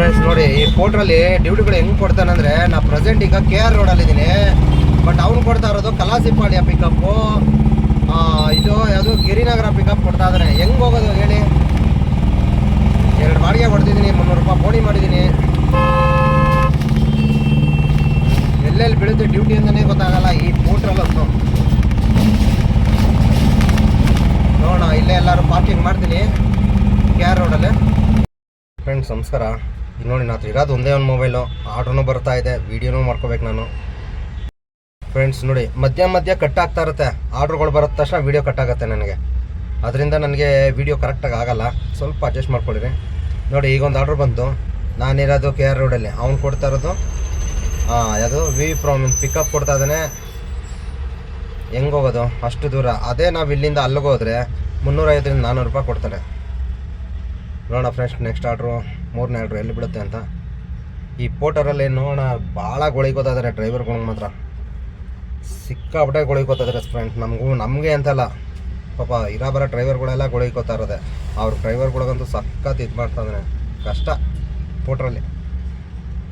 Friends ನೋಡಿ, ಈ ಪೋಟ್ರಲ್ಲಿ ಡ್ಯೂಟಿಗಳು ಹೆಂಗೆ ಕೊಡ್ತಾನೆ ಅಂದರೆ, ನಾ ಪ್ರೆಸೆಂಟ್ ಈಗ ಕೆ ಆರ್ ರೋಡಲ್ಲಿದ್ದೀನಿ ಬಟ್ ಅವ್ನು ಕೊಡ್ತಾ ಇರೋದು ಕಲಾಸಿಪಾಳ್ಯ ಪಿಕಪ್ಪು ಇದು ಯಾವುದು ಗಿರಿನಗರ ಪಿಕಪ್ ಕೊಡ್ತಾ ಇದ್ದಾರೆ ಹೆಂಗೆ ಹೋಗೋದು ಹೇಳಿ? ಎರಡು ಬಾಡಿಗೆ ಹೊಡೆದಿದ್ದೀನಿ ಮುನ್ನೂರು ರೂಪಾಯಿ ಫೋನಿ ಮಾಡಿದ್ದೀನಿ ಎಲ್ಲೆಲ್ಲಿ ಬೀಳುತ್ತೆ ಡ್ಯೂಟಿ ಅಂತಲೇ ಗೊತ್ತಾಗಲ್ಲ, ಈ ಪೋಟ್ರಲ್ಲಂತೂ ನೋಡೋಣ, ಇಲ್ಲೇ ಎಲ್ಲರೂ ಪಾರ್ಕಿಂಗ್ ಮಾಡ್ತೀನಿ ಕೆ ಆರ್ ರೋಡಲ್ಲಿ ಫ್ರೆಂಡ್ಸ್ ನಮಸ್ಕಾರ. ಈಗ ನೋಡಿ ನಾನು ಇರೋದು ಒಂದೇ ಒಂದು ಮೊಬೈಲು ಆರ್ಡ್ರೂ ಬರ್ತಾ ಇದೆ ವೀಡಿಯೋನೂ ಮಾಡ್ಕೋಬೇಕು ನಾನು. ಫ್ರೆಂಡ್ಸ್ ನೋಡಿ, ಮಧ್ಯ ಮಧ್ಯ ಕಟ್ ಆಗ್ತಾ ಇರುತ್ತೆ. ಆರ್ಡ್ರುಗಳು ಬರೋ ತಕ್ಷಣ ವೀಡಿಯೋ ಕಟ್ ಆಗುತ್ತೆ ನನಗೆ. ಅದರಿಂದ ನನಗೆ ವೀಡಿಯೋ ಕರೆಕ್ಟಾಗಿ ಆಗಲ್ಲ. ಸ್ವಲ್ಪ ಅಡ್ಜಸ್ಟ್ ಮಾಡ್ಕೊಳ್ಳಿರಿ ನೋಡಿ, ಈಗ ಒಂದು ಆರ್ಡ್ರ್ ಬಂತು. ನಾನಿರೋದು ಕೆ ಆರ್ ರೋಡಲ್ಲಿ ಅವ್ನು ಕೊಡ್ತಾ ಇರೋದು ಹಾಂ ಅದು ವಿ ಪ್ರಾಮ್ ಪಿಕಪ್ ಕೊಡ್ತಾ ಇದ್ದಾನೆ. ಹೆಂಗೆ ಹೋಗೋದು? ಅಷ್ಟು ದೂರ. ಅದೇ ನಾವು ಇಲ್ಲಿಂದ ಅಲ್ಲಿಗೆ ಹೋದರೆ ಮುನ್ನೂರೈವತ್ತರಿಂದ ನಾನ್ನೂರು ರೂಪಾಯಿ ಕೊಡ್ತಾರೆ. ನೋಡೋಣ ಫ್ರೆಂಡ್ಸ್ ನೆಕ್ಸ್ಟ್ ಆರ್ಡ್ರು ಮೂರನೇ ನಾಲ್ಕು ಎಲ್ಲಿ ಬಿಡುತ್ತೆ ಅಂತ. ಈ ಪೋಟರಲ್ಲಿ ನೋಡೋಣ, ಭಾಳ ಗೊಳಿಗೋತಿದ್ದಾರೆ ಡ್ರೈವರ್ಗಳಿಗೆ ಮಾತ್ರ. ಸಿಕ್ಕಾಪಟ್ಟೆ ಗೊಳಿಗೋತಿದ್ದಾರೆ ಫ್ರೆಂಡ್ಸ್ ನಮಗೂ, ನಮಗೆ ಅಂತಲ್ಲ. ಪಾಪ, ಇರೋ ಬರೋ ಡ್ರೈವರ್ಗಳೆಲ್ಲ ಗೊಳಿಗೋತಾ ಇರೋದೆ. ಅವ್ರ ಡ್ರೈವರ್ಗಳಿಗಂತೂ ಸಖತ್ ಇದು ಮಾಡ್ತಾನೆ ಕಷ್ಟ ಪೋಟ್ರಲ್ಲಿ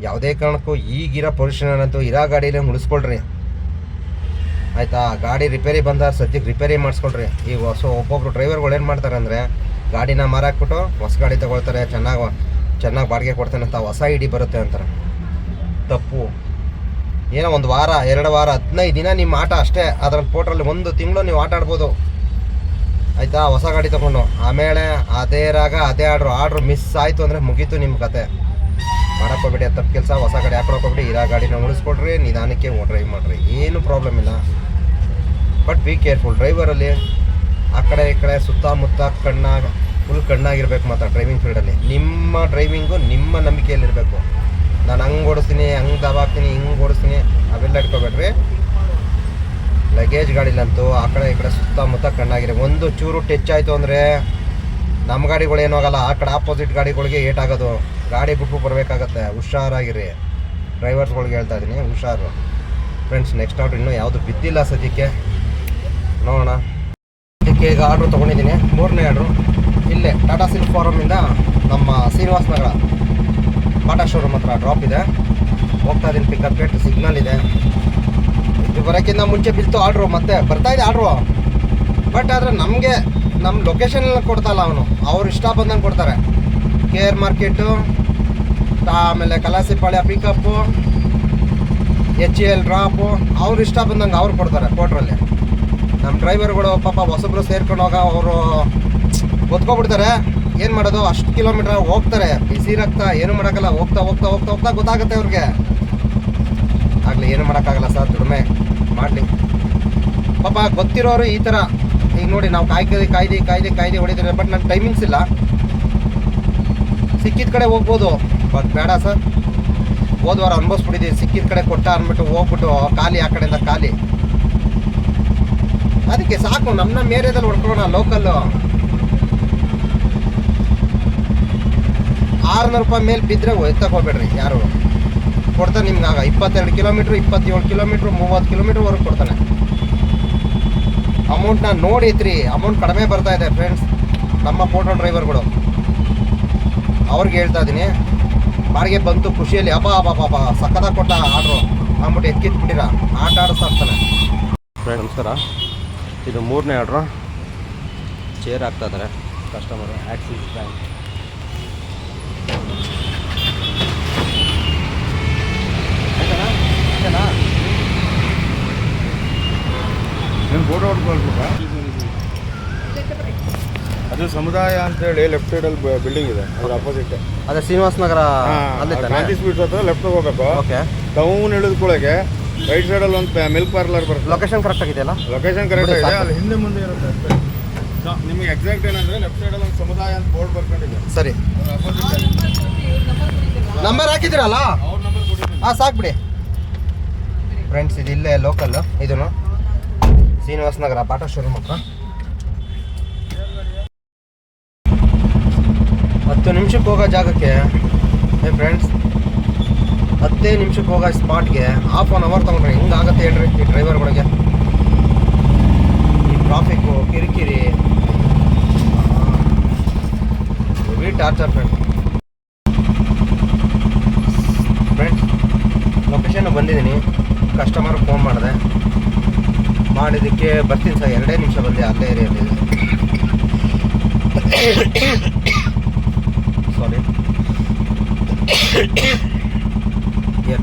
ಯಾವುದೇ ಕಾರಣಕ್ಕೂ ಈಗಿರೋ ಪೊಲ್ಯೂಷನಂತೂ ಇರೋ ಗಾಡೀಲಿ ಉಳಿಸ್ಕೊಳ್ರಿ ಆಯಿತಾ? ಗಾಡಿ ರಿಪೇರಿ ಬಂದಾಗ ಸದ್ಯಕ್ಕೆ ರಿಪೇರಿ ಮಾಡಿಸ್ಕೊಳ್ರಿ. ಈಗ ಹೊಸ ಒಬ್ಬೊಬ್ರು ಡ್ರೈವರ್ಗಳು ಏನು ಮಾಡ್ತಾರೆ ಅಂದರೆ, ಗಾಡಿನ ಮಾರಾಕ್ಬಿಟ್ಟು ಹೊಸ ಗಾಡಿ ತಗೊಳ್ತಾರೆ, ಚೆನ್ನಾಗಿ ಚೆನ್ನಾಗಿ ಬಾಡಿಗೆ ಕೊಡ್ತಾನೆ ಅಂತ ಹೊಸ ಇಡಿ ಬರುತ್ತೆ ಅಂತಾರೆ. ತಪ್ಪು. ಏನೋ ಒಂದು ವಾರ, ಎರಡು ವಾರ, ಹದಿನೈದು ದಿನ ನಿಮ್ಮ ಆಟ ಅಷ್ಟೇ. ಅದ್ರಲ್ಲಿ ಪೋಟ್ರಲ್ಲಿ ಒಂದು ತಿಂಗಳು ನೀವು ಆಟ ಆಡ್ಬೋದು. ಆಯಿತಾ? ಹೊಸ ಗಾಡಿ ತೊಗೊಂಡು. ಆಮೇಲೆ ಅದೇ ರಾಗ, ಅದೇ ಆರ್ಡ್ರು ಆರ್ಡ್ರು ಮಿಸ್ ಆಯಿತು ಅಂದರೆ ಮುಗೀತು ನಿಮ್ಮ ಕತೆ. ಮಾಡಕ್ಕೋಗ್ಬೇಡಿ ಅದು ತಪ್ಪು ಕೆಲಸ. ಹೊಸ ಗಾಡಿ ಹಾಕೊಳಕ್ಕೋಗ್ಬೇಡಿ ಇರೋ ಗಾಡಿನ ಉಳಿಸ್ಕೊಡ್ರಿ, ನಿಧಾನಕ್ಕೆ ಡ್ರೈವ್ ಮಾಡಿರಿ. ಏನು ಪ್ರಾಬ್ಲಮ್ ಇಲ್ಲ. ಬಟ್ ಬಿ ಕೇರ್ಫುಲ್ ಡ್ರೈವರಲ್ಲಿ ಆ ಕಡೆ ಈ ಕಡೆ ಸುತ್ತಮುತ್ತ ಕಣ್ಣಾಗ ಫುಲ್ ಕಣ್ಣಾಗಿರ್ಬೇಕು ಮಾತ್ರ ಡ್ರೈವಿಂಗ್ ಫೀಲ್ಡಲ್ಲಿ ನಿಮ್ಮ ಡ್ರೈವಿಂಗು ನಿಮ್ಮ ನಂಬಿಕೆಯಲ್ಲಿರಬೇಕು. ನಾನು ಹಂಗೆ ಓಡಿಸ್ತೀನಿ, ಹಂಗೆ ದಬಾಕ್ತೀನಿ ಹಿಂಗೆ ಓಡಿಸ್ತೀನಿ, ಅವೆಲ್ಲ ಇಟ್ಕೋಬೇಡ್ರಿ. ಲಗೇಜ್ ಗಾಡಿಲಂತೂ ಆ ಕಡೆ ಈ ಕಡೆ ಸುತ್ತಮುತ್ತ ಕಣ್ಣಾಗಿರಿ. ಒಂದು ಚೂರು ಟಚ್ ಆಯಿತು ಅಂದರೆ ನಮ್ಮ ಗಾಡಿಗಳು ಏನೂ ಆಗಲ್ಲ, ಆ ಕಡೆ ಆಪೋಸಿಟ್ ಗಾಡಿಗಳಿಗೆ ಏಟಾಗೋದು ಗಾಡಿ ಬಿಟ್ಟು ಬರಬೇಕಾಗತ್ತೆ. ಹುಷಾರಾಗಿರಿ. ಡ್ರೈವರ್ಸ್ಗಳಿಗೆ ಹೇಳ್ತಾ ಇದ್ದೀನಿ, ಹುಷಾರು. ಫ್ರೆಂಡ್ಸ್ ನೆಕ್ಸ್ಟ್ ಆರ್ಡ್ರ್ ಇನ್ನೂ ಯಾವುದು ಬಿದ್ದಿಲ್ಲ ಸದ್ಯಕ್ಕೆ. ನೋಡೋಣ. ಅದಕ್ಕೆ ಈಗ ಆರ್ಡ್ರ್ ತೊಗೊಂಡಿದ್ದೀನಿ. ಮೂರನೇ ಆರ್ಡ್ರು ಇಲ್ಲೇ ಟಾಟಾ ಸಿಲ್ಕ್ ಫಾರಮಿಂದ ನಮ್ಮ ಶ್ರೀನಿವಾಸ ನಗರ ಟಾಟಾ ಶೋರೂಮ್ ಹತ್ರ ಡ್ರಾಪ್ ಇದೆ. ಹೋಗ್ತಾ ಇದ್ದೀನಿ ಪಿಕಪ್ ಗೇಟ್ ಸಿಗ್ನಲ್ ಇದೆ. ಇದು ಬರೋಕ್ಕಿಂತ ಮುಂಚೆ ಬಿಲ್ತು ಆರ್ಡ್ರು ಮತ್ತೆ ಬರ್ತಾ ಇದೆ ಆರ್ಡ್ರು ಬಟ್ ಆದರೆ ನಮಗೆ ನಮ್ಮ ಲೊಕೇಶನ್ ಕೊಡ್ತಾಯಿಲ್ಲ ಅವನು. ಅವ್ರು ಇಷ್ಟ ಬಂದಂಗೆ ಕೊಡ್ತಾರೆ. ಕೆ ಆರ್ ಮಾರ್ಕೆಟು ಆಮೇಲೆ Kalasipalya pickup H L drop ಅವ್ರು ಇಷ್ಟ ಬಂದಂಗೆ ಅವ್ರು ಕೊಡ್ತಾರೆ ಕೋಟ್ರಲ್ಲಿ ನಮ್ಮ ಡ್ರೈವರ್ಗಳು ಪಾಪ ಹೊಸಬ್ರು ಸೇರ್ಕೊಂಡು ಹೋಗ, ಅವರು ಗೊತ್ಕೊಬಿಡ್ತಾರೆ ಏನು ಮಾಡೋದು? ಅಷ್ಟು ಕಿಲೋಮೀಟರ್ ಹೋಗ್ತಾರೆ. ಬಿಸಿ ರಕ್ತ, ಏನು ಮಾಡೋಕ್ಕಲ್ಲ ಹೋಗ್ತಾ ಹೋಗ್ತಾ ಹೋಗ್ತಾ ಹೋಗ್ತಾ ಗೊತ್ತಾಗುತ್ತೆ ಅವ್ರಿಗೆ. ಆಗಲಿ, ಏನು ಮಾಡೋಕ್ಕಾಗಲ್ಲ ಸರ್, ದುಡಿಮೆ. ಮಾಡಲಿ. ಪಾಪ ಗೊತ್ತಿರೋರು ಈ ಥರ. ಈಗ ನೋಡಿ, ನಾವು ಕಾಯ್ದೆ ಕಾಯ್ದೆ ಕಾಯ್ದೆ ಕಾಯ್ದೆ ಹೊಡಿದ್ರೆ ಬಟ್ ನನ್ನ ಟೈಮಿಂಗ್ಸ್ ಇಲ್ಲ. ಸಿಕ್ಕಿದ ಕಡೆ ಹೋಗ್ಬೋದು. ಬಟ್ ಬೇಡ ಸರ್. ಹೋದ್ವಾರ ಅನ್ಭವಿಸ್ಬಿಟ್ಟಿದ್ದೀವಿ ಸಿಕ್ಕಿದ ಕಡೆ ಕೊಟ್ಟ ಅಂದ್ಬಿಟ್ಟು ಹೋಗ್ಬಿಟ್ಟು ಖಾಲಿ, ಆ ಕಡೆಯಿಂದ ಖಾಲಿ. ಅದಕ್ಕೆ ಸಾಕು ನಮ್ಮ ನಮ್ಮ ಏರಿಯಾದಲ್ಲಿ ಹೊಡ್ಕೊಳ್ಳೋಣ ಲೋಕಲ್ಲು ಆರುನೂರು ರೂಪಾಯಿ ಮೇಲೆ ಬಿದ್ದರೆ ಎತ್ತಕೋಬೇಡ್ರಿ ಯಾರು. ಕೊಡ್ತಾನೆ ನಿಮ್ಗೆ ಆಗ ಇಪ್ಪತ್ತೆರಡು ಕಿಲೋಮೀಟ್ರ್, ಇಪ್ಪತ್ತೇಳು ಕಿಲೋಮೀಟ್ರ್, ಮೂವತ್ತು ಕಿಲೋಮೀಟ್ರ್ವರೆಗೆ ಕೊಡ್ತಾನೆ. ಅಮೌಂಟ್ನ ನೋಡಿತ್ರಿ ಅಮೌಂಟ್ ಕಡಿಮೆ ಬರ್ತಾ ಇದೆ ಫ್ರೆಂಡ್ಸ್ ನಮ್ಮ ಫೋಟೋ ಡ್ರೈವರ್ಗಳು ಅವ್ರಿಗೆ ಹೇಳ್ತಾ ಇದ್ದೀನಿ ಬಾಡಿಗೆ ಬಂತು ಖುಷಿಯಲ್ಲಿ ಅಬ್ಬಾ ಅಬ್ಬಾ ಅಬ್ಬಾ ಸಕ್ಕದಾಗ ಕೊಟ್ಟ ಆರ್ಡ್ರು. ಅಂದ್ಬಿಟ್ಟು ಎಕ್ಕಿತ್ಬಿಟ್ಟಿರ ಆಟ ಆಡಿಸ್ತಾ ಇರ್ತಾನೆ. ಫ್ರೆಂಡ್ ನಮಸ್ಕಾರ. ಇದು ಮೂರನೇ ಆರ್ಡ್ರು ಚೇರ್ ಆಗ್ತಾ ಇದ್ದಾರೆ ಕಸ್ಟಮರು ಆ್ಯಕ್ಸಿಸ್ ಬ್ಯಾಂಕ್ ನಿಮ್ಮ ಫೋಟೋ ಹೊಡ್ಕೊಳ್ಬೇಕಾ? ಅದು ಸಮುದಾಯ ಅಂತೇಳಿ ಲೆಫ್ಟ್ ಸೈಡ್ ಅಲ್ಲಿ ಬಿಲ್ಡಿಂಗ್ ಇದೆ ಅದ್ರ ಅಪೋಸಿಟ್ ಅದೇ ಶ್ರೀನಿವಾಸ ನಗರ ಅಲ್ಲಿ ಕ್ರಾಂತಿ ಸ್ವೀಟ್ಸ್ ಹತ್ರ ಲೆಫ್ಟ್ ಹೋಗ್ಬೇಕು. ಓಕೆ ಟೌನ್ ಇಳಿದ್ಕೊಳಗೆ ರೈಟ್ ಸೈಡ್ ಅಲ್ಲಿ ಒಂದು ಮಿಲ್ಕ್ ಪಾರ್ಲರ್ ಬರುತ್ತೆ. ಲೊಕೇಶನ್ ಕರೆಕ್ಟ್ ಆಗಿದೆಯಲ್ಲ ಲೊಕೇಶನ್ ಕರೆಕ್ಟ್ ಇದೆ ಅಲ್ಲಿ ಹಿಂದೆ ಮುಂದೆ ಇರುತ್ತೆ ಅಷ್ಟೇ. ನಿಮಗೆ ಎಕ್ಸಾಕ್ಟ್ ಏನಂದ್ರೆ ಲೆಫ್ಟ್ ಸೈಡ್ ಅಲ್ಲಿ ಒಂದು ಸಮುದಾಯ ಅಂತ ಬೋರ್ಡ್ ಬರ್ಕೊಂಡಿದೆ. ಸರಿ. ನಂಬರ್ ಹಾಕಿದ್ದೀರಲ್ಲ? ಅವ್ರ ನಂಬರ್ ಕೊಟ್ಟಿದ್ದೀನಿ. ಹಾಂ ಸಾಕು ಬಿಡಿ. ಫ್ರೆಂಡ್ಸ್ ಇದು ಇಲ್ಲೇ ಲೋಕಲ್ ಇದನ್ನು ಶ್ರೀನಿವಾಸ ನಗರ ಬಾಟಾ ಶೋರೂಮ್ ಹತ್ರ. ಹತ್ತು ನಿಮಿಷಕ್ಕೆ ಹೋಗೋ ಜಾಗಕ್ಕೆ, ಏ ಫ್ರೆಂಡ್ಸ್ ಹತ್ತೇ ನಿಮಿಷಕ್ಕೆ ಹೋಗೋ ಸ್ಪಾಟ್ಗೆ ಹಾಫ್ ಆನ್ ಅವರ್ ತೊಗೊಂಡ್ರೆ ಹಿಂಗಾಗತ್ತೆ ಹೇಳ್ರಿ ಈ ಡ್ರೈವರ್ಗಳಿಗೆ ಈ ಟ್ರಾಫಿಕ್ಕು ಕಿರಿಕಿರಿ ಹೆವಿ ಟಾರ್ಚರ್ ಫ್ರೆಂಡ್ ಈಚೆನೂ ಬಂದಿದ್ದೀನಿ ಕಸ್ಟಮರ್ ಫೋನ್ ಮಾಡಿದೆ ಮಾಡಿದ್ದಕ್ಕೆ ಬರ್ತೀನಿ ಸರ್, ಎರಡೇ ನಿಮಿಷ ಬಂದೆ ಅಲ್ಲೇ ಏರಿಯಲ್ಲಿ ಸಾರಿ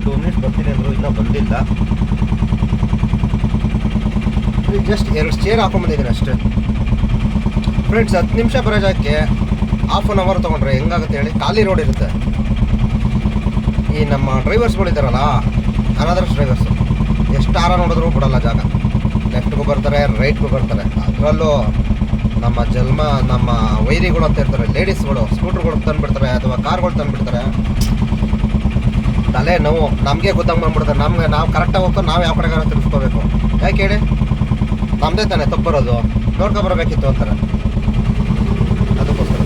ಟೂ ಮಿನಿಟ್ಸ್ ಬರ್ತೀನಿ ಅಂದರು, ಇನ್ನೂ ಬಂದಿಲ್ಲ. ಜಸ್ಟ್ ಎರಡು ಚೇರ್ ಹಾಕೊಂಬಂದಿದ್ದೀನಿ ಅಷ್ಟೇ. ಫ್ರೆಂಡ್ಸ್ ಹತ್ತು ನಿಮಿಷ ಬರೋ ಜಾಗಕ್ಕೆ ಹಾಫ್ ಆನ್ ಅವರ್ ತೊಗೊಂಡ್ರೆ ಹೆಂಗಾಗುತ್ತೆ ಹೇಳಿ, ಖಾಲಿ ರೋಡ್ ಇರುತ್ತೆ. ಈ ನಮ್ಮ ಡ್ರೈವರ್ಸ್ಗಳಿದ್ದಾರಲ್ಲ ಅನದರ್ಸ್ ಡ್ರೈವರ್ಸ್ ಎಷ್ಟು ಆರ ನೋಡಿದ್ರು ಬಿಡಲ್ಲ ಜಾಗ. ಲೆಫ್ಟ್ಗೂ ಬರ್ತಾರೆ, ರೈಟ್ಗೂ ಬರ್ತಾರೆ. ಅದರಲ್ಲೂ ನಮ್ಮ ಜನ್ಮ, ನಮ್ಮ ವೈರಿಗಳು ಅಂತ ಇರ್ತಾರೆ ಲೇಡೀಸ್ಗಳು, ಸ್ಕೂಟ್ರ್ಗಳು ತಂದುಬಿಡ್ತಾರೆ, ಅಥವಾ ಕಾರ್ಗಳು ತಂದುಬಿಡ್ತಾರೆ. ತಲೆ ನೋವು ನಮಗೆ ಗೊತ್ತಂಗೆ ಬಂದ್ಬಿಡ್ತಾರೆ ನಮಗೆ ನಾವು ಕರೆಕ್ಟಾಗಿ ಹೋಗ್ತಾ ನಾವು ಯಾವ ಕಡೆಗಾರ ತಿರ್ಸ್ಕೋಬೇಕು ಯಾಕೆ ಹೇಳಿ? ನಮ್ಮದೇ ತಾನೇ ತಪ್ಪರೋದು ನೋಡ್ಕೊಬರ್ಬೇಕಿತ್ತು ಅಂತಾರೆ. ಅದಕ್ಕೋಸ್ಕರ.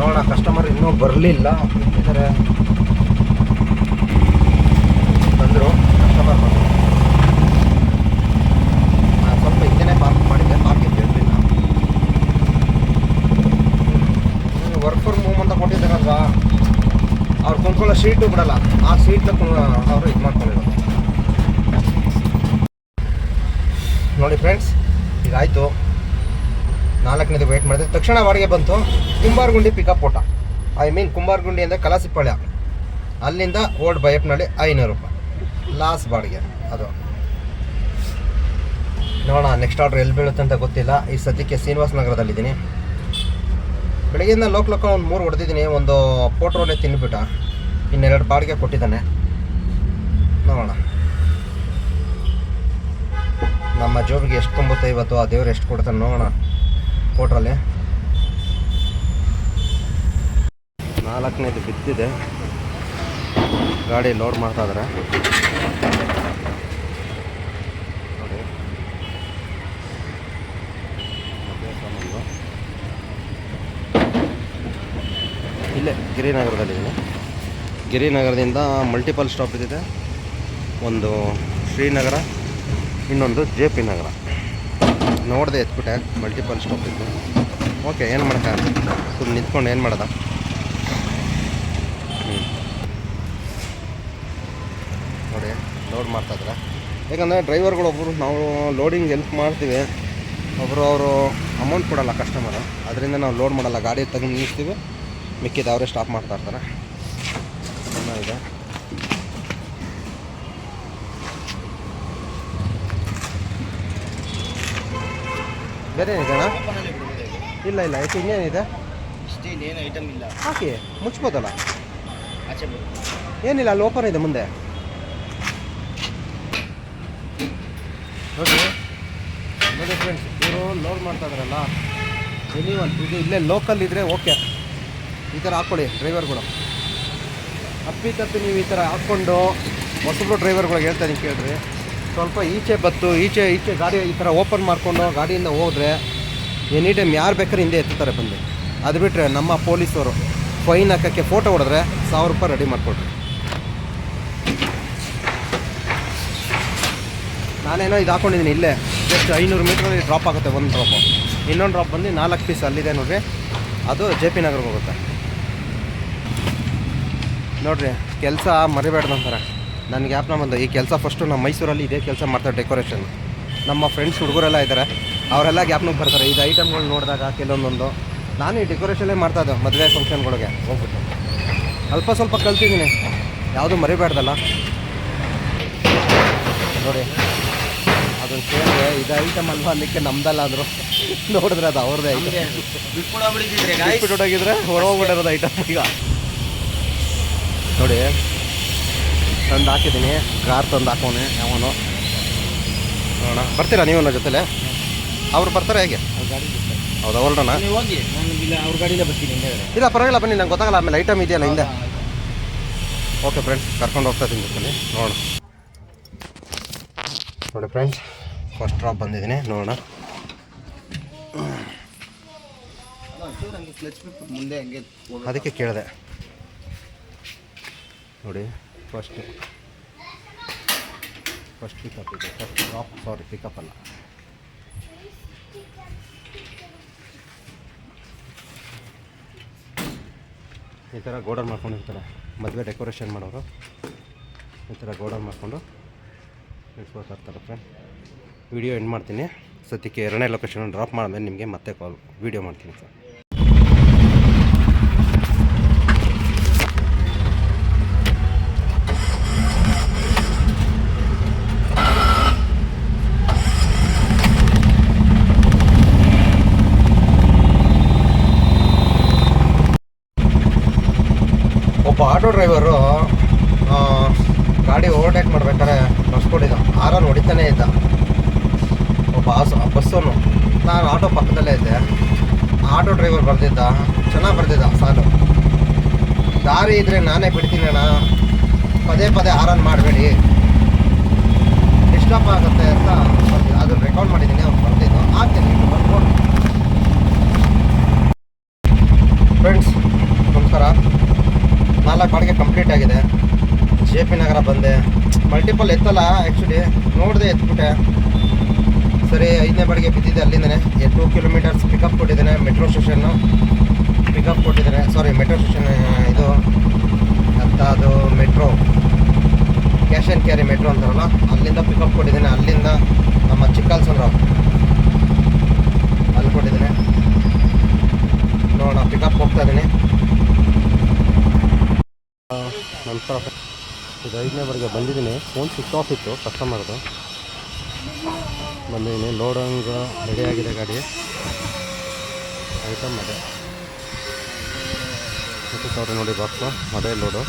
ನೋಡೋಣ ಕಸ್ಟಮರ್ ಇನ್ನೂ ಬರಲಿಲ್ಲ. ಇದ್ದಾರೆ ಬಂದರು ಕಸ್ಟಮರ್ ಬಂದರು ನಾನು ಸ್ವಲ್ಪ ಹಿಂದೆನೇ ಪಾರ್ಕ್ ಮಾಡಿದ್ದೆ ಪಾರ್ಕಿಂಗ್ ಹೇಳ್ತೀನಿ ವರ್ಕ್ ಫ್ರಮ್ ಹೋಮ್ ಅಂತ ಕೊಟ್ಟಿದ್ದಾರಲ್ವಾ ಅವ್ರು ಕುಂತ್ಕೊಳ್ಳೋ ಸೀಟು ಬಿಡಲ್ಲ. ಆ ಸೀಟ್ನ ಅವರು ಇದು ಮಾಡ್ಕೊಂಡಿರೋದು ನೋಡಿ ಫ್ರೆಂಡ್ಸ್ ಆಯಿತು. ನಾಲ್ಕನೇದು ವೇಟ್ ಮಾಡಿದೆ. ತಕ್ಷಣ ಬಾಡಿಗೆ ಬಂತು. ಕುಂಬಾರಗುಂಡಿ ಪಿಕಪ್ ಓಟ. ಐ ಮೀನ್ ಕುಂಬಾರಗುಂಡಿ ಅಂದರೆ ಕಲಾಸಿಪಾಳ್ಯ. ಅಲ್ಲಿಂದ ಓಲ್ಡ್ ಬೈಪ್ನಲ್ಲಿ ಐನೂರು ರೂಪಾಯಿ. ಲಾಸ್ ಬಾಡಿಗೆ ಅದು. ನೋಡೋಣ ನೆಕ್ಸ್ಟ್ ಆರ್ಡ್ರ್ ಎಲ್ಲಿ ಬೀಳುತ್ತೆ ಅಂತ ಗೊತ್ತಿಲ್ಲ. ಈ ಸದ್ಯಕ್ಕೆ ಶ್ರೀನಿವಾಸ ನಗರದಲ್ಲಿದ್ದೀನಿ. ಬೆಳಗ್ಗೆಯಿಂದ ಲೋಕ್ ಲೋಕ ಒಂದು ಮೂರು ಹೊಡೆದಿದ್ದೀನಿ. ಒಂದು ಪೋಟ್ರೋಲೆ ತಿನ್ಬಿಟ್ಟ. ಇನ್ನೆರಡು ಬಾಡಿಗೆ ಕೊಟ್ಟಿದ್ದಾನೆ. ನೋಡೋಣ. ನಮ್ಮ ಜೋಬಿಗೆ ಎಷ್ಟು ತುಂಬುತ್ತೆ ಇವತ್ತು ಆ ದೇವ್ರು ಎಷ್ಟು ಕೊಡ್ತಾನೆ ನೋಡೋಣ. ಕೋಟ್ರಲ್ಲಿ. ನಾಲ್ಕನೇದು ಬಿತ್ತಿದೆ ಗಾಡಿ ಲೋಡ್ ಮಾಡ್ತಾ ಇದ್ದಾರೆ ನೋಡಿ. ಇಲ್ಲೇ ಗಿರಿನಗರದಲ್ಲಿದ್ದೀನಿ. ಗಿರಿನಗರದಿಂದ ಮಲ್ಟಿಪಲ್ ಸ್ಟಾಪ್ ಇದೆ ಒಂದು ಶ್ರೀನಗರ, ಇನ್ನೊಂದು ಜೆ ಪಿ ನಗರ. ನೋಡಿದೆ ಎತ್ಬಿಟ್ಟೆ ಮಲ್ಟಿಪಲ್ ಸ್ಟಾಪ್ ಇದ್ದು ಓಕೆ ಏನು ಮಾಡೋಕ್ಕಾಗಲ್ಲ ಸುಮ್ಮನೆ ನಿಂತ್ಕೊಂಡು ಏನು ಮಾಡೋದ? ನೋಡಿ ಲೋಡ್ ಮಾಡ್ತಾಯಿದ್ರೆ ಯಾಕಂದರೆ ಡ್ರೈವರ್ಗಳು ಒಬ್ಬರು ನಾವು ಲೋಡಿಂಗ್ ಹೆಲ್ಪ್ ಮಾಡ್ತೀವಿ. ಒಬ್ಬರು ಅವರು ಅಮೌಂಟ್ ಕೊಡಲ್ಲ ಕಸ್ಟಮರು ಅದರಿಂದ ನಾವು ಲೋಡ್ ಮಾಡಲ್ಲ. ಗಾಡಿ ತಗೊಂಡು ನಿಲ್ಲಿಸ್ತೀವಿ. ಮಿಕ್ಕಿದ ಅವರೇ ಸ್ಟಾಪ್ ಮಾಡ್ತಾ ಇರ್ತಾರೆ. ಇದೆ. ಬೇರೆ ಏನಿದೆ ಇಲ್ಲ ಇಲ್ಲ ಯಾಕೆ ಇನ್ನೇನಿದೆ? ಐಟಮ್ ಇಲ್ಲ. ಹಾಕಿ ಮುಚ್ಬೋದಲ್ಲ? ಆಚೆ ಏನಿಲ್ಲ ಅಲ್ಲಿ ಓಪನ್ ಇದೆ ಮುಂದೆ. ನೋಡಿ. ನೋಡಿ ಫ್ರೆಂಡ್ಸ್ ಇವರು ಲೋಡ್ ಮಾಡ್ತಾ ಇದಾರಲ್ಲ? ಎನಿ ಒನ್ ಇದು ಇಲ್ಲೇ ಲೋಕಲ್ ಇದ್ದರೆ ಓಕೆ ಈ ಥರ ಹಾಕ್ಕೊಳ್ಳಿ ಡ್ರೈವರ್ಗಳು ಅಪ್ಪಿ ತಪ್ಪಿ ನೀವು ಈ ಥರ ಹಾಕ್ಕೊಂಡು ಹೊಸಬ್ರು ಡ್ರೈವರ್ಗಳಿಗೆ ಹೇಳ್ತಾನೆ ಕೇಳಿರಿ ಸ್ವಲ್ಪ ಈಚೆ ಬತ್ತು, ಈಚೆ ಈಚೆ ಗಾಡಿ ಈ ಥರ ಓಪನ್ ಮಾಡಿಕೊಂಡು ಗಾಡಿಯಿಂದ ಹೋದರೆ ಎನಿ ಟೈಮ್ ಯಾರು ಬೇಕಾದ್ರೆ ಹಿಂದೆ ಎತ್ತುತ್ತಾರೆ ಬಂದು. ಅದು ಬಿಟ್ಟರೆ ನಮ್ಮ ಪೊಲೀಸವರು ಫೈನ್ ಹಾಕೋಕ್ಕೆ ಫೋಟೋ ಹೊಡೆದ್ರೆ ಸಾವಿರ ರೂಪಾಯಿ ರೆಡಿ ಮಾಡಿಕೊಡ್ರಿ. ನಾನೇನೋ ಇದು ಹಾಕೊಂಡಿದ್ದೀನಿ ಇಲ್ಲೇ ಜಸ್ಟ್ ಐನೂರು ಮೀಟ್ರಲ್ಲಿ ಡ್ರಾಪ್ ಆಗುತ್ತೆ, ಒಂದು ಡ್ರಾಪು ಇನ್ನೊಂದು ಡ್ರಾಪ್ ಬಂದು ನಾಲ್ಕು ಪೀಸ್ ಅಲ್ಲಿದೆ ನೋಡಿರಿ. ಅದು ಜೆ ಪಿ ನಗರ್ಗೆ ಹೋಗುತ್ತೆ. ನೋಡ್ರಿ ಕೆಲಸ ಮರಿಬೇಡ್ದು ಅಂತಾರೆ. ನನಗೆ ಯಾಪ್ನ ಬಂದು ಈ ಕೆಲಸ ಫಸ್ಟು ನಮ್ಮ ಮೈಸೂರಲ್ಲಿ ಇದೇ ಕೆಲಸ ಮಾಡ್ತಾರೆ ಡೆಕೋರೇಷನ್ ನಮ್ಮ ಫ್ರೆಂಡ್ಸ್ ಹುಡುಗರೆಲ್ಲ ಇದ್ದಾರೆ ಅವರೆಲ್ಲ ಗ್ಯಾಪ್ನಾಗ ಬರ್ತಾರೆ. ಇದು ಐಟಮ್ಗಳು ನೋಡಿದಾಗ ಕೆಲವೊಂದೊಂದು. ನಾನು ಈ ಡೆಕೋರೇಷನ್ನೇ ಮಾಡ್ತಾ ಇದ್ದೆ ಮದುವೆ ಫಂಕ್ಷನ್ಗಳಿಗೆ ಹೋಗ್ಬಿಟ್ಟು ಅಲ್ಪ ಸ್ವಲ್ಪ ಕಲ್ತಿದ್ದೀನಿ ಯಾವುದು ಮರಿಬೇಡ್ದಲ್ಲ. ನೋಡಿ ಅದೊಂದು ಕೇಳಿದೆ ಇದು ಐಟಮ್ ಅಲ್ವಾ ಅಲ್ಲಿಕ್ಕೆ ನಮ್ದಲ್ಲ ಅಂದರು ನೋಡಿದ್ರೆ ಅದು ಅವ್ರದ್ದೇ ಐಟಮ್ ಬಿಟ್ಬಿಡೋಗಿದ್ರೆ ಹೊರಗೆ ಹೋಗ್ಬಿಟ್ಟಿರೋದು ಐಟಮ್ ಈಗ. ನೋಡಿ. ತಂದು ಹಾಕಿದ್ದೀನಿ. ಕಾರ್ ತಂದು ಹಾಕೋನೆ ಯಾವನು. ನೋಡೋಣ. ಬರ್ತೀರಾ ನೀವು ನನ್ನ ಜೊತೆಲೆ? ಅವ್ರು ಬರ್ತಾರೆ ಹೇಗೆ? ಹೌದಾ ಹೊರಡೋಣ? ಹೋಗಿ. ಅವ್ರ ಗಾಡಿಲೇ ಬರ್ತೀನಿ ಇಲ್ಲ ಪರವಾಗಿಲ್ಲ ಬನ್ನಿ ನಂಗೆ ಗೊತ್ತಾಗಲ್ಲ ಆಮೇಲೆ ಐಟಮ್ ಇದೆಯಲ್ಲ ಹಿಂದೆ. ಓಕೆ ಫ್ರೆಂಡ್ಸ್ ಕರ್ಕೊಂಡು ಹೋಗ್ತಾ ಇದ್ದೀನಿ ಬನ್ನಿ ನೋಡೋಣ. ನೋಡಿ ಫ್ರೆಂಡ್ಸ್ ಫಸ್ಟ್ ಡ್ರಾಪ್ ಬಂದಿದ್ದೀನಿ. ನೋಡೋಣ. ಅದಕ್ಕೆ ಕೇಳಿದೆ. ನೋಡಿ ಫಸ್ಟ್ ಫಸ್ಟ್ ಪಿಕಪ್ ಇದೆ. ಫಸ್ಟ್ ಡ್ರಾಪ್ ಸಾರಿ ಪಿಕಪ್ ಅಲ್ಲ. ಈ ಥರ ಗೋಡನ್ ಮಾಡ್ಕೊಂಡಿರ್ತಾರೆ ಮದುವೆ ಡೆಕೋರೇಷನ್ ಮಾಡೋರು. ಈ ಥರ ಗೋಡನ್ ಮಾಡಿಕೊಂಡು ಇಟ್ಕೊಳ್ತಾಯಿರ್ತಾರೆ ಫ್ರೆಂಡ್ ವಿಡಿಯೋ ಎಂಡ್ ಮಾಡ್ತೀನಿ. ಸದ್ಯಕ್ಕೆ ಎರಡನೇ ಲೊಕೇಶನ್ ಡ್ರಾಪ್ ಮಾಡಿದ್ಮೇಲೆ ನಿಮಗೆ ಮತ್ತೆ ಕಾಲ್ ವಿಡಿಯೋ ಮಾಡ್ತೀನಿ ಸರ್ ಒಬ್ಬ ಆಟೋ ಡ್ರೈವರು ಗಾಡಿ ಓವರ್ಟೇಕ್ ಮಾಡ್ಬೇಕಾದ್ರೆ ಬಸ್ಕೊಡಿದ ಆರನ್ ಹೊಡಿತಾನೇ ಇದ್ದ ಆಸ್ ಬಸ್ಸನ್ನು ನಾನು ಆಟೋ ಪಕ್ಕದಲ್ಲೇ ಇದ್ದೆ. ಆಟೋ ಡ್ರೈವರ್ ಬರ್ತಿದ್ದ ಚೆನ್ನಾಗಿ ಬರ್ತಿದ್ದ ಸಾಲು. ದಾರಿ ಇದ್ರೆ ನಾನೇ ಬಿಡ್ತೀನಿ ಅಣ್ಣ. ಪದೇ ಪದೇ ಹಾರನ್ ಮಾಡಬೇಡಿ. ಡಿಸ್ಟರ್ಬ್ ಆಗುತ್ತೆ ಅಂತ ಅದು ರೆಕಾರ್ಡ್ ಮಾಡಿದ್ದೀನಿ, ಅವ್ನು ಬರ್ದಿದ್ದು. ಆಗ್ತೀನಿ ಫ್ರೆಂಡ್ಸ್ ನಮಸ್ಕಾರ. ನಾಲ್ಕು ಬಾಡಿಗೆ ಕಂಪ್ಲೀಟ್ ಆಗಿದೆ. ಜೆ ಪಿ ನಗರ ಬಂದೆ. ಮಲ್ಟಿಪಲ್ ಎತ್ತಲ್ಲ ಆ್ಯಕ್ಚುಲಿ ನೋಡಿದೆ ಎತ್ಬಿಟ್ಟೆ. ಸರಿ, ಐದನೇ ಬಾಡಿಗೆ ಬಿದ್ದಿದೆ ಅಲ್ಲಿಂದನೇ. ಟೂ ಕಿಲೋಮೀಟರ್ಸ್ ಪಿಕಪ್ ಕೊಟ್ಟಿದ್ದೇನೆ ಮೆಟ್ರೋ ಸ್ಟೇಷನ್ನು ಪಿಕಪ್ ಕೊಟ್ಟಿದ್ದೇನೆ ಸಾರಿ ಮೆಟ್ರೋ ಸ್ಟೇಷನ್ ಇದು, ಅಂತ ಅದು metro cash and carry metro ಅಂತಾರಲ್ಲ, ಅಲ್ಲಿಂದ ಪಿಕಪ್ ಕೊಟ್ಟಿದ್ದೇನೆ, ಅಲ್ಲಿಂದ ನಮ್ಮ ಚಿಕ್ಕಲ್ಸಂದ್ರ. ಅಲ್ಲಿ ಕೊಟ್ಟಿದ್ದೇನೆ. ನೋಡೋಣ ಪಿಕಪ್ ಹೋಗ್ತಾ ಇದ್ದೀನಿ. ನಂತರ ಇದು ಐದನೇ ಬಾರಿಗೆ ಬಂದಿದ್ದೀನಿ. ಫೋನ್ ಸ್ವಿಚ್ ಆಫ್ ಇತ್ತು ಕಸ್ಟಮರ್ದು ಬಂದಿದ್ದೀನಿ ಲೋಡಂಗ್ ಆಗಿದೆ ಗಾಡಿ. ಐಟಮ್ ಅದೇ. ಮತ್ತು ನೋಡಿ ಬಾಕ್ಸು ಅದೇ ಲೋಡು